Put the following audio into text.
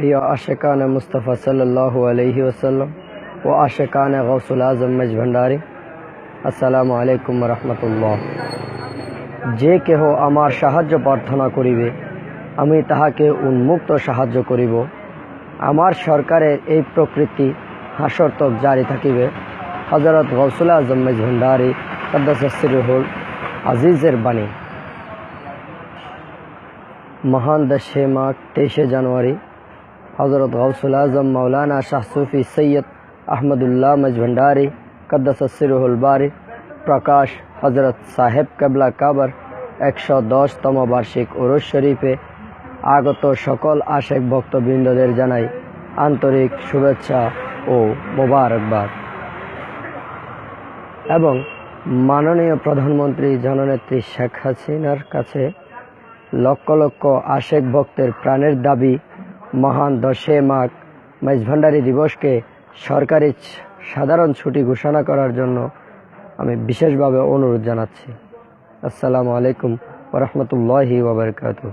প্রিয় আশেকান মুস্তফা সাল্লাল্লাহু আলহি ওসাল্লাম ও আশেকান গৌসুল আজম মেজ ভান্ডারি আসসালামু আলাইকুম রহমতুল্লাহ। যে কেহ আমার সাহায্য প্রার্থনা করিবে, আমি তাহাকে উন্মুক্ত সাহায্য করিব। আমার সরকারের এই প্রকৃতি হাসরতক জারি থাকিবে। হজরত গৌসুল আজম মেজ ভান্ডারি কদ্দাসিরুল আজিজের বাণী। মহান দশে মাঘ তেইশে জানুয়ারি হজরত গৌসুল আজম মৌলানা শাহ সুফি সৈয়দ আহমদুল্লাহ মজভন্ডারি কদ্দসিরুল বারি, প্রকাশ হজরত সাহেব কেবলা কাবর একশো দশতম বার্ষিক উরুস শরীফে আগত সকল আশেক ভক্তবৃন্দদের জানাই আন্তরিক শুভেচ্ছা ও মোবারকবাদ। এবং মাননীয় প্রধানমন্ত্রী জননেত্রী শেখ হাসিনার কাছে লক্ষ লক্ষ আশেক ভক্তের প্রাণের দাবি মহান দশে মাঘ মেজভান্ডারি দিবসকে সরকারি সাধারণ ছুটি ঘোষণা করার জন্য আমি বিশেষভাবে অনুরোধ জানাচ্ছি। আসসালামু আলাইকুম ওরহমতুল্লাহি ওবরকাতু